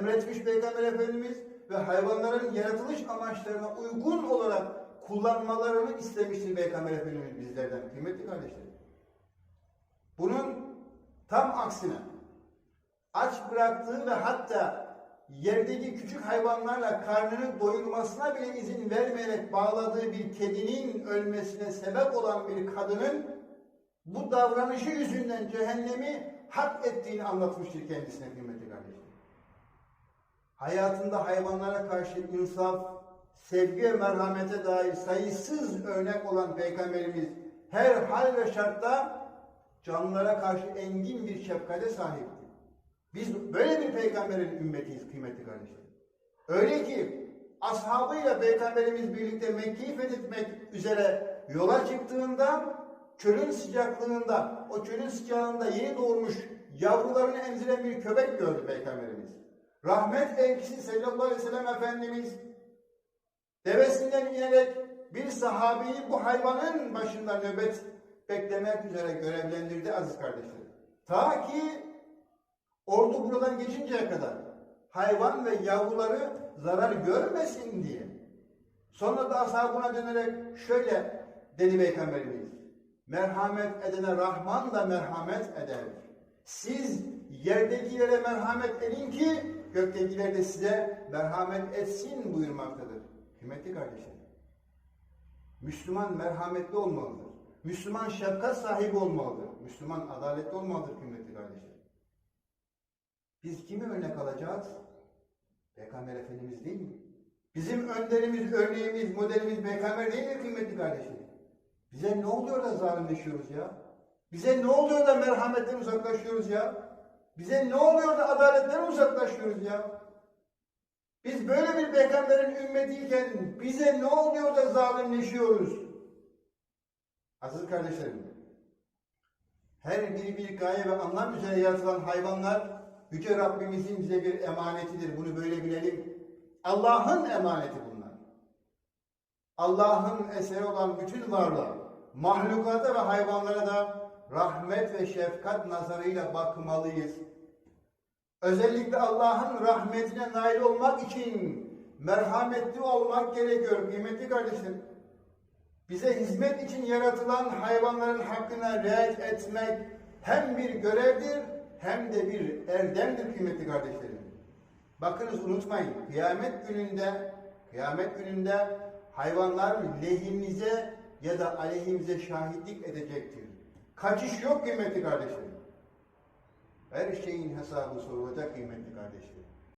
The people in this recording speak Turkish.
emretmiş Peygamber Efendimiz ve hayvanların yaratılış amaçlarına uygun olarak kullanmalarını istemiştir Peygamber Efendimiz bizlerden kıymetli kardeşlerim. Bunun tam aksine aç bıraktığı ve hatta yerdeki küçük hayvanlarla karnını doyurmasına bile izin vermeyerek bağladığı bir kedinin ölmesine sebep olan bir kadının bu davranışı yüzünden cehennemi hak ettiğini anlatmıştır kendisine kıymetli kardeşim. Hayatında hayvanlara karşı insaf, sevgi ve merhamete dair sayısız örnek olan Peygamberimiz her hal ve şartta canlılara karşı engin bir şefkate sahipti. Biz böyle bir peygamberin ümmetiyiz kıymetli kardeşlerim. Öyle ki ashabıyla peygamberimiz birlikte Mekke'yi fethetmek üzere yola çıktığında çölün sıcaklığında, o çölün sıcağında yeni doğurmuş yavrularını emziren bir köpek gördü peygamberimiz. Rahmet elçisi sallallahu aleyhi ve sellem Efendimiz devesinden inerek bir sahabeyi bu hayvanın başında nöbet beklemek üzere görevlendirdi aziz kardeşlerim. Ta ki ordu buradan geçinceye kadar hayvan ve yavruları zarar görmesin diye. Sonra da ashabına dönerek şöyle dedi Peygamberimiz. Merhamet edene Rahman da merhamet eder. Siz yerdekilere merhamet edin ki göktekiler de size merhamet etsin buyurmaktadır. Kıymetli kardeşlerim. Müslüman merhametli olmalıdır. Müslüman şefkat sahibi olmalıdır. Müslüman adaletli olmalıdır kıymetli kardeşlerim. Biz kimi örnek alacağız? Peygamber Efendimiz değil mi? Bizim önderimiz, örneğimiz, modelimiz Peygamber değil mi kıymetli kardeşlerim? Bize ne oluyor da zalimleşiyoruz ya? Bize ne oluyor da merhametten uzaklaşıyoruz ya? Bize ne oluyor da adaletten uzaklaşıyoruz ya? Biz böyle bir peygamberin ümmetiyken bize ne oluyor da zalimleşiyoruz? Aziz kardeşlerim, her biri bir gaye ve anlam üzere yaratılan hayvanlar Yüce Rabbimizin bize bir emanetidir. Bunu böyle bilelim. Allah'ın emaneti bunlar. Allah'ın eseri olan bütün varlığa, mahlukata ve hayvanlara da rahmet ve şefkat nazarıyla bakmalıyız. Özellikle Allah'ın rahmetine nail olmak için merhametli olmak gerekiyor kıymetli kardeşlerim. Bize hizmet için yaratılan hayvanların hakkına riayet etmek hem bir görevdir hem de bir erdemdir kıymetli kardeşlerim. Bakınız unutmayın kıyamet gününde kıyamet gününde hayvanlar lehimize ya da aleyhimize şahitlik edecektir. Kaçış yok kıymetli kardeşlerim. Her şeyin hesabı sorulacak kıymetli kardeşlerim.